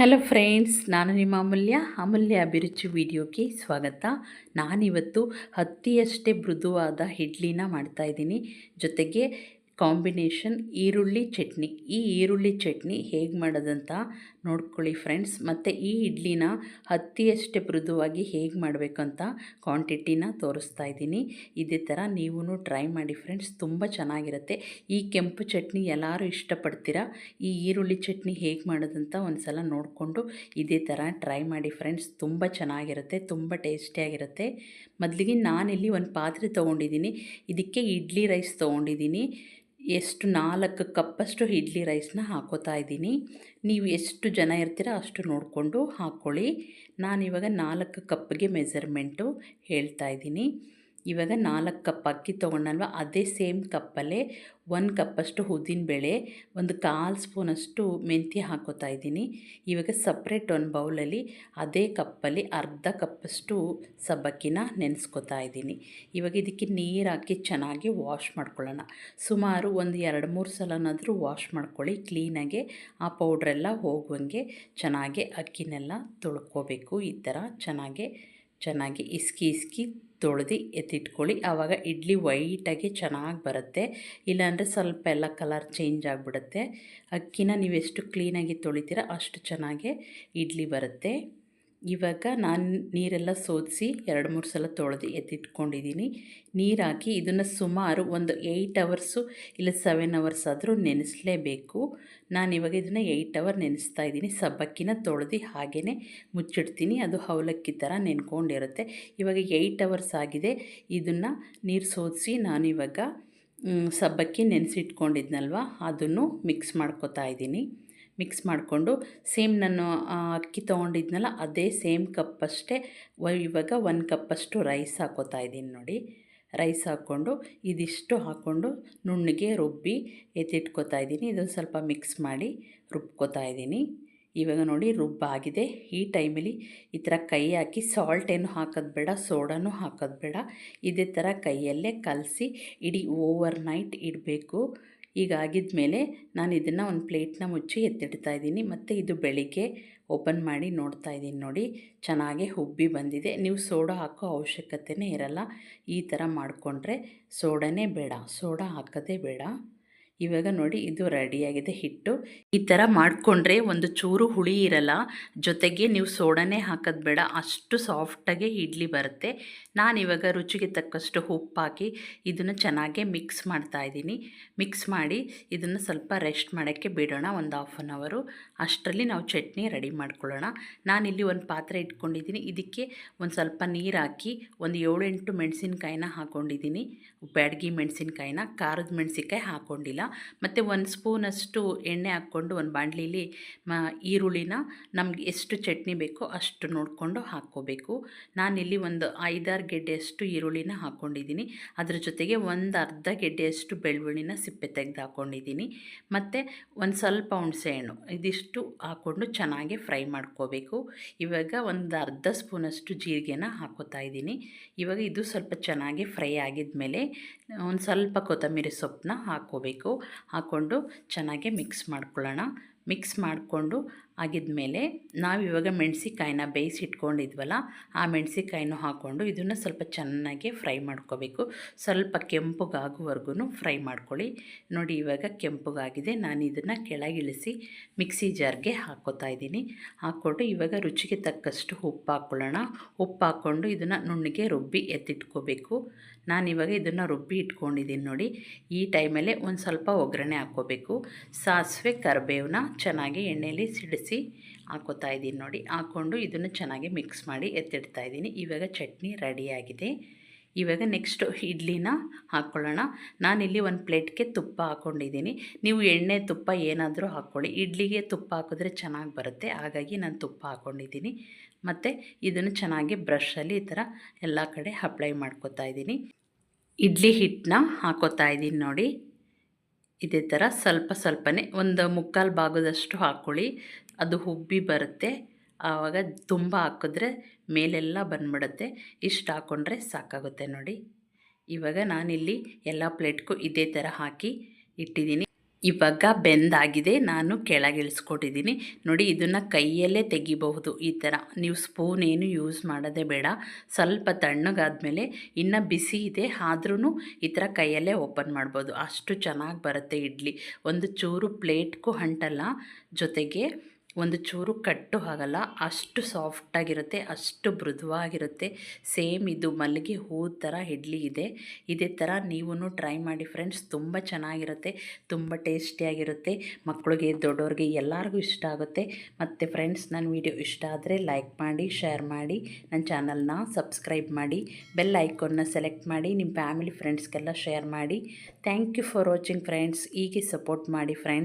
Hello friends ನಾನು ನಿಮ್ಮ ಅಮೂಲ್ಯ. ಅಮೂಲ್ಯ ಅಭಿರುಚಿ ವಿಡಿಯೋಗೆ ಸ್ವಾಗತ. ನಾನಿವತ್ತು ಹತ್ತಿಯಷ್ಟೇ ಮೃದುವಾದ ಇಡ್ಲಿನ ಮಾಡ್ತಾಯಿದ್ದೀನಿ ಜೊತೆಗೆ ಕಾಂಬಿನೇಷನ್ ಈರುಳ್ಳಿ ಚಟ್ನಿ. ಈ ಈರುಳ್ಳಿ ಚಟ್ನಿ ಹೇಗೆ ಮಾಡೋದಂತ ನೋಡ್ಕೊಳ್ಳಿ ಫ್ರೆಂಡ್ಸ್. ಮತ್ತು ಈ ಇಡ್ಲಿನ ಹತ್ತಿಯಷ್ಟೇ ಮೃದುವಾಗಿ ಹೇಗೆ ಮಾಡಬೇಕು ಅಂತ ಕ್ವಾಂಟಿಟಿನ ತೋರಿಸ್ತಾ ಇದ್ದೀನಿ. ಇದೇ ಥರ ನೀವೂ ಟ್ರೈ ಮಾಡಿ ಫ್ರೆಂಡ್ಸ್. ತುಂಬ ಚೆನ್ನಾಗಿರುತ್ತೆ. ಈ ಕೆಂಪು ಚಟ್ನಿ ಎಲ್ಲರೂ ಇಷ್ಟಪಡ್ತೀರಾ? ಈ ಈರುಳ್ಳಿ ಚಟ್ನಿ ಹೇಗೆ ಮಾಡೋದಂತ ಒಂದು ಸಲ ನೋಡಿಕೊಂಡು ಇದೇ ಥರ ಟ್ರೈ ಮಾಡಿ ಫ್ರೆಂಡ್ಸ್. ತುಂಬ ಚೆನ್ನಾಗಿರುತ್ತೆ, ತುಂಬ ಟೇಸ್ಟಿಯಾಗಿರುತ್ತೆ. ಮೊದಲಿಗೆ ನಾನಿಲ್ಲಿ ಒಂದು ಪಾತ್ರೆ ತೊಗೊಂಡಿದ್ದೀನಿ. ಇದಕ್ಕೆ ಇಡ್ಲಿ ರೈಸ್ ತೊಗೊಂಡಿದ್ದೀನಿ. ಎಷ್ಟು ನಾಲ್ಕು ಕಪ್ಪಷ್ಟು ಇಡ್ಲಿ ರೈಸ್ನ ಹಾಕೋತಾ ಇದ್ದೀನಿ. ನೀವು ಎಷ್ಟು ಜನ ಇರ್ತೀರ ಅಷ್ಟು ನೋಡಿಕೊಂಡು ಹಾಕ್ಕೊಳ್ಳಿ ನಾನಿವಾಗ ನಾಲ್ಕು ಕಪ್ಗೆ ಮೆಸರ್ಮೆಂಟು ಹೇಳ್ತಾ ಇದ್ದೀನಿ. ಇವಾಗ ನಾಲ್ಕು ಕಪ್ ಅಕ್ಕಿ ತೊಗೊಂಡಲ್ವ? ಅದೇ ಸೇಮ್ ಕಪ್ಪಲ್ಲೇ ಒಂದು ಕಪ್ಪಷ್ಟು ಉದ್ದಿನಬೇಳೆ ಒಂದು ಕಾಲು ಸ್ಪೂನಷ್ಟು ಮೆಂತ್ಯ ಹಾಕೋತಾ ಇದ್ದೀನಿ. ಇವಾಗ ಸಪ್ರೇಟ್ ಒಂದು ಬೌಲಲ್ಲಿ ಅದೇ ಕಪ್ಪಲ್ಲಿ ಅರ್ಧ ಕಪ್ಪಷ್ಟು ಸಬ್ಬಕ್ಕಿನ ನೆನೆಸ್ಕೊತಾ ಇದ್ದೀನಿ. ಇವಾಗ ಇದಕ್ಕೆ ನೀರು ಹಾಕಿ ಚೆನ್ನಾಗಿ ವಾಶ್ ಮಾಡ್ಕೊಳ್ಳೋಣ. ಸುಮಾರು ಒಂದು ಎರಡು ಮೂರು ಸಲನಾದರೂ ವಾಶ್ ಮಾಡ್ಕೊಳ್ಳಿ. ಕ್ಲೀನಾಗೆ ಆ ಪೌಡ್ರೆಲ್ಲ ಹೋಗುವಂಗೆ ಚೆನ್ನಾಗಿ ಅಕ್ಕಿನೆಲ್ಲ ತೊಳ್ಕೊಬೇಕು. ಈ ಥರ ಚೆನ್ನಾಗೆ ಚೆನ್ನಾಗಿ ಇಸ್ಕಿ ಇಸ್ಕಿ ತೊಳೆದು ಎತ್ತಿಟ್ಕೊಳ್ಳಿ. ಆವಾಗ ಇಡ್ಲಿ ವೈಟಾಗಿ ಚೆನ್ನಾಗಿ ಬರುತ್ತೆ. ಇಲ್ಲಾಂದರೆ ಸ್ವಲ್ಪ ಎಲ್ಲ ಕಲರ್ ಚೇಂಜ್ ಆಗಿಬಿಡುತ್ತೆ. ಅಕ್ಕಿನ ನೀವು ಎಷ್ಟು ಕ್ಲೀನಾಗಿ ತೊಳಿತೀರ ಅಷ್ಟು ಚೆನ್ನಾಗೆ ಇಡ್ಲಿ ಬರುತ್ತೆ. ಇವಾಗ ನಾನು ನೀರೆಲ್ಲ ಸೋದಿಸಿ ಎರಡು ಮೂರು ಸಲ ತೊಳೆದು ಎತ್ತಿಟ್ಕೊಂಡಿದ್ದೀನಿ ನೀರು ಹಾಕಿ ಇದನ್ನು ಸುಮಾರು ಒಂದು ಏಯ್ಟ್ ಅವರ್ಸು ಇಲ್ಲ ಸೆವೆನ್ ಅವರ್ಸ್ ಆದರೂ ನೆನೆಸಲೇಬೇಕು. ನಾನು ಇವಾಗ ಇದನ್ನು ಏಯ್ಟ್ ಅವರ್ ನೆನೆಸ್ತಾ ಇದ್ದೀನಿ ಸಬ್ಬಕ್ಕಿನ ತೊಳೆದು ಹಾಗೇ ಮುಚ್ಚಿಡ್ತೀನಿ. ಅದು ಅವಲಕ್ಕಿ ಥರ ನೆನ್ಕೊಂಡಿರುತ್ತೆ. ಇವಾಗ ಏಯ್ಟ್ ಅವರ್ಸ್ ಆಗಿದೆ. ಇದನ್ನು ನೀರು ಸೋದಿಸಿ ನಾನು ಇವಾಗ ಸಬ್ಬಕ್ಕಿ ನೆನೆಸಿಟ್ಕೊಂಡಿದ್ನಲ್ವ? ಅದನ್ನು ಮಿಕ್ಸ್ ಮಾಡ್ಕೊತಾ ಇದ್ದೀನಿ ಮಿಕ್ಸ್ ಮಾಡಿಕೊಂಡು ಸೇಮ್ ನಾನು ಅಕ್ಕಿ ತೊಗೊಂಡಿದ್ನಲ್ಲ, ಅದೇ ಸೇಮ್ ಕಪ್ಪಷ್ಟೇ ಇವಾಗ ಒಂದು ಕಪ್ಪಷ್ಟು ರೈಸ್ ಹಾಕೋತಾ ಇದ್ದೀನಿ ನೋಡಿ. ರೈಸ್ ಹಾಕ್ಕೊಂಡು, ಇದಿಷ್ಟು ಹಾಕ್ಕೊಂಡು ನುಣ್ಣಗೆ ರುಬ್ಬಿ ಎತ್ತಿಟ್ಕೋತಾ ಇದ್ದೀನಿ. ಇದೊಂದು ಸ್ವಲ್ಪ ಮಿಕ್ಸ್ ಮಾಡಿ ರುಬ್ಕೋತಾ ಇದ್ದೀನಿ. ಇವಾಗ ನೋಡಿ ರುಬ್ಬಾಗಿದೆ ಈ ಟೈಮಲ್ಲಿ ಈ ಥರ ಕೈ ಹಾಕಿ ಸಾಲ್ಟ್ ಏನು ಹಾಕೋದು ಬೇಡ, ಸೋಡಾನು ಹಾಕೋದು ಬೇಡ. ಇದೇ ಥರ ಕೈಯಲ್ಲೇ ಕಲಸಿ, ಇಡೀ ಓವರ್ ನೈಟ್ ಇಡಬೇಕು. ಈಗ ಆಗಿದ್ಮೇಲೆ ನಾನು ಇದನ್ನು ಒಂದು ಪ್ಲೇಟ್ನ ಮುಚ್ಚಿ ಎತ್ತಿಡ್ತಾ ಇದ್ದೀನಿ. ಮತ್ತು ಇದು ಬೆಳಿಗ್ಗೆ ಓಪನ್ ಮಾಡಿ ನೋಡ್ತಾ ಇದ್ದೀನಿ ನೋಡಿ. ಚೆನ್ನಾಗಿ ಹುಬ್ಬಿ ಬಂದಿದೆ. ನೀವು ಸೋಡಾ ಹಾಕೋ ಅವಶ್ಯಕತೆಯೇ ಇರಲ್ಲ. ಈ ಥರ ಮಾಡಿಕೊಂಡ್ರೆ ಸೋಡಾನೇ ಬೇಡ. ಸೋಡಾ ಹಾಕೋದೇ ಬೇಡ. ಇವಾಗ ನೋಡಿ ಇದು ರೆಡಿಯಾಗಿದೆ ಹಿಟ್ಟು. ಈ ಥರ ಮಾಡಿಕೊಂಡ್ರೆ ಒಂದು ಚೂರು ಹುಳಿ ಇರಲ್ಲ. ಜೊತೆಗೆ ನೀವು ಸೋಡಾನೇ ಹಾಕೋದು ಬೇಡ. ಅಷ್ಟು ಸಾಫ್ಟಾಗಿ ಇಡ್ಲಿ ಬರುತ್ತೆ. ನಾನು ಇವಾಗ ರುಚಿಗೆ ತಕ್ಕಷ್ಟು ಉಪ್ಪು ಹಾಕಿ ಇದನ್ನು ಚೆನ್ನಾಗೆ ಮಿಕ್ಸ್ ಮಾಡ್ತಾ ಇದ್ದೀನಿ. ಮಿಕ್ಸ್ ಮಾಡಿ ಇದನ್ನು ಸ್ವಲ್ಪ ರೆಸ್ಟ್ ಮಾಡೋಕ್ಕೆ ಬಿಡೋಣ. ಒಂದು ಹಾಫ್ ಆನ್ ಅವರು ಅಷ್ಟರಲ್ಲಿ ನಾವು ಚಟ್ನಿ ರೆಡಿ ಮಾಡ್ಕೊಳ್ಳೋಣ. ನಾನಿಲ್ಲಿ ಒಂದು ಪಾತ್ರೆ ಇಟ್ಕೊಂಡಿದ್ದೀನಿ. ಇದಕ್ಕೆ ಒಂದು ಸ್ವಲ್ಪ ನೀರು ಹಾಕಿ ಒಂದು ಏಳೆಂಟು ಮೆಣಸಿನ್ಕಾಯಿನ ಹಾಕ್ಕೊಂಡಿದ್ದೀನಿ ಬ್ಯಾಡ್ಗಿ ಮೆಣಸಿನ್ಕಾಯಿನ, ಖಾರದ ಮೆಣಸಿನ್ಕಾಯಿ ಹಾಕ್ಕೊಂಡಿಲ್ಲ ಮತ್ತು ಒಂದು ಸ್ಪೂನಷ್ಟು ಎಣ್ಣೆ ಹಾಕ್ಕೊಂಡು ಒಂದು ಬಾಣಲಿಲಿ ಮ ಈರುಳ್ಳಿನ ನಮಗೆ ಎಷ್ಟು ಚಟ್ನಿ ಬೇಕೋ ಅಷ್ಟು ನೋಡಿಕೊಂಡು ಹಾಕ್ಕೋಬೇಕು. ನಾನಿಲ್ಲಿ ಒಂದು ಐದಾರು ಗೆಡ್ಡೆಯಷ್ಟು ಈರುಳ್ಳಿನ ಹಾಕ್ಕೊಂಡಿದ್ದೀನಿ ಅದ್ರ ಜೊತೆಗೆ ಒಂದು ಅರ್ಧ ಗೆಡ್ಡೆಯಷ್ಟು ಬೆಳ್ಳುಳ್ಳಿನ ಸಿಪ್ಪೆ ತೆಗೆದು ಹಾಕ್ಕೊಂಡಿದ್ದೀನಿ ಮತ್ತು ಒಂದು ಸ್ವಲ್ಪ ಹುಣಸೆಹಣ್ಣು ಇದಿಷ್ಟು ಹಾಕ್ಕೊಂಡು ಚೆನ್ನಾಗಿ ಫ್ರೈ ಮಾಡ್ಕೋಬೇಕು. ಇವಾಗ ಒಂದು ಅರ್ಧ ಸ್ಪೂನಷ್ಟು ಜೀರಿಗೆನ ಹಾಕೋತಾ ಇದ್ದೀನಿ. ಇವಾಗ ಇದು ಸ್ವಲ್ಪ ಚೆನ್ನಾಗಿ ಫ್ರೈ ಆಗಿದ್ಮೇಲೆ ಒಂದು ಸ್ವಲ್ಪ ಕೊತ್ತಂಬರಿ ಸೊಪ್ಪನ್ನ ಹಾಕ್ಕೋಬೇಕು ಹಾಕ್ಕೊಂಡು ಚೆನ್ನಾಗಿ ಮಿಕ್ಸ್ ಮಾಡ್ಕೊಳ್ಳೋಣ. ಮಿಕ್ಸ್ ಮಾಡಿಕೊಂಡು ಆಗಿದ್ಮೇಲೆ ನಾವು ಇವಾಗ ಮೆಣಸಿಕಾಯಿನ ಬೇಯಿಸಿ ಇಟ್ಕೊಂಡಿದ್ವಲ್ಲ ಆ ಮೆಣಸಿಕಾಯಿನ ಹಾಕ್ಕೊಂಡು ಇದನ್ನು ಸ್ವಲ್ಪ ಚೆನ್ನಾಗಿ ಫ್ರೈ ಮಾಡ್ಕೋಬೇಕು. ಸ್ವಲ್ಪ ಕೆಂಪುಗಾಗುವವರೆಗೂ ಫ್ರೈ ಮಾಡ್ಕೊಳ್ಳಿ. ನೋಡಿ ಇವಾಗ ಕೆಂಪುಗಾಗಿದೆ. ನಾನು ಇದನ್ನು ಕೆಳಗಿಳಿಸಿ ಮಿಕ್ಸಿ ಜಾರ್ಗೆ ಹಾಕ್ಕೋತಾ ಇದ್ದೀನಿ. ಹಾಕ್ಕೊಂಡು ಇವಾಗ ರುಚಿಗೆ ತಕ್ಕಷ್ಟು ಉಪ್ಪು ಹಾಕ್ಕೊಳ್ಳೋಣ ಉಪ್ಪು ಹಾಕ್ಕೊಂಡು ಇದನ್ನು ನುಣ್ಣಗೆ ರುಬ್ಬಿ ಎತ್ತಿಟ್ಕೋಬೇಕು. ನಾನಿವಾಗ ಇದನ್ನು ರುಬ್ಬಿ ಇಟ್ಕೊಂಡಿದ್ದೀನಿ ನೋಡಿ. ಈ ಟೈಮಲ್ಲೇ ಒಂದು ಸ್ವಲ್ಪ ಒಗ್ಗರಣೆ ಹಾಕ್ಕೋಬೇಕು. ಸಾಸಿವೆ ಕರಿಬೇವನ್ನ ಚೆನ್ನಾಗಿ ಎಣ್ಣೆಯಲ್ಲಿ ಸಿಡಿಸಿ ಹಾಕೋತಾ ಇದ್ದೀನಿ ನೋಡಿ. ಹಾಕ್ಕೊಂಡು ಇದನ್ನು ಚೆನ್ನಾಗಿ ಮಿಕ್ಸ್ ಮಾಡಿ ಎತ್ತಿಡ್ತಾ ಇದ್ದೀನಿ. ಇವಾಗ ಚಟ್ನಿ ರೆಡಿಯಾಗಿದೆ ಇವಾಗ ನೆಕ್ಸ್ಟು ಇಡ್ಲಿನ ಹಾಕ್ಕೊಳ್ಳೋಣ ನಾನಿಲ್ಲಿ ಒಂದು ಪ್ಲೇಟ್ಗೆ ತುಪ್ಪ ಹಾಕ್ಕೊಂಡಿದ್ದೀನಿ ನೀವು ಎಣ್ಣೆ, ತುಪ್ಪ ಏನಾದರೂ ಹಾಕ್ಕೊಳ್ಳಿ. ಇಡ್ಲಿಗೆ ತುಪ್ಪ ಹಾಕಿದ್ರೆ ಚೆನ್ನಾಗಿ ಬರುತ್ತೆ. ಹಾಗಾಗಿ ನಾನು ತುಪ್ಪ ಹಾಕ್ಕೊಂಡಿದ್ದೀನಿ ಮತ್ತು ಇದನ್ನು ಚೆನ್ನಾಗಿ ಬ್ರಷಲ್ಲಿ ಈ ಥರ ಎಲ್ಲ ಕಡೆ ಅಪ್ಲೈ ಮಾಡ್ಕೊತಾ ಇದ್ದೀನಿ. ಇಡ್ಲಿ ಹಿಟ್ಟನ್ನ ಹಾಕೋತಾ ಇದ್ದೀನಿ ನೋಡಿ. ಇದೇ ಥರ ಸ್ವಲ್ಪ ಸ್ವಲ್ಪನೇ ಒಂದು ಮುಕ್ಕಾಲು ಭಾಗದಷ್ಟು ಹಾಕ್ಕೊಳ್ಳಿ. ಅದು ಹುಬ್ಬಿ ಬರುತ್ತೆ. ಆವಾಗ ತುಂಬ ಹಾಕಿದ್ರೆ ಮೇಲೆಲ್ಲ ಬಂದ್ಬಿಡುತ್ತೆ. ಇಷ್ಟು ಹಾಕ್ಕೊಂಡ್ರೆ ಸಾಕಾಗುತ್ತೆ ನೋಡಿ. ಇವಾಗ ನಾನಿಲ್ಲಿ ಎಲ್ಲ ಪ್ಲೇಟ್ಗೂ ಇದೇ ಥರ ಹಾಕಿ ಇಟ್ಟಿದ್ದೀನಿ. ಇವಾಗ ಬೆಂದಾಗಿದೆ, ನಾನು ಕೆಳಗಿಳಿಸ್ಕೊಟ್ಟಿದ್ದೀನಿ. ನೋಡಿ, ಇದನ್ನು ಕೈಯಲ್ಲೇ ತೆಗಿಬಹುದು. ಈ ಥರ ನೀವು ಸ್ಪೂನ್ ಏನು ಯೂಸ್ ಮಾಡೋದೇ ಬೇಡ. ಸ್ವಲ್ಪ ತಣ್ಣಗಾದ್ಮೇಲೆ ಇನ್ನು ಬಿಸಿ ಇದೆ ಆದ್ರೂ ಈ ಥರ ಕೈಯಲ್ಲೇ ಓಪನ್ ಮಾಡ್ಬೋದು. ಅಷ್ಟು ಚೆನ್ನಾಗಿ ಬರುತ್ತೆ ಇಡ್ಲಿ. ಒಂದು ಚೂರು ಪ್ಲೇಟ್ಗೂ ಅಂಟಲ್ಲ ಜೊತೆಗೆ ಒಂದು ಚೂರು ಕಟ್ಟು ಆಗಲ್ಲ, ಅಷ್ಟು ಸಾಫ್ಟಾಗಿರುತ್ತೆ ಅಷ್ಟು ಮೃದುವಾಗಿರುತ್ತೆ. ಸೇಮ್ ಇದು ಮಲ್ಲಿಗೆ ಹೂ ಥರ ಇಡ್ಲಿ ಇದೆ. ಇದೇ ಥರ ನೀವು ಟ್ರೈ ಮಾಡಿ ಫ್ರೆಂಡ್ಸ್ ತುಂಬ ಚೆನ್ನಾಗಿರುತ್ತೆ, ತುಂಬ ಟೇಸ್ಟಿಯಾಗಿರುತ್ತೆ ಮಕ್ಕಳಿಗೆ ದೊಡ್ಡವ್ರಿಗೆ ಎಲ್ಲರಿಗೂ ಇಷ್ಟ ಆಗುತ್ತೆ. ಮತ್ತು ಫ್ರೆಂಡ್ಸ್ ನನ್ನ ವಿಡಿಯೋ ಇಷ್ಟ ಆದರೆ ಲೈಕ್ ಮಾಡಿ ಶೇರ್ ಮಾಡಿ ನನ್ನ ಚಾನಲ್ನ ಸಬ್ಸ್ಕ್ರೈಬ್ ಮಾಡಿ ಬೆಲ್ ಐಕಾನ್ನ ಸೆಲೆಕ್ಟ್ ಮಾಡಿ ನಿಮ್ಮ ಫ್ಯಾಮಿಲಿ ಫ್ರೆಂಡ್ಸ್ಗೆಲ್ಲ ಶೇರ್ ಮಾಡಿ. Thank you for watching friends ಹೀಗೆ ಸಪೋರ್ಟ್ ಮಾಡಿ ಫ್ರೆಂಡ್ಸ್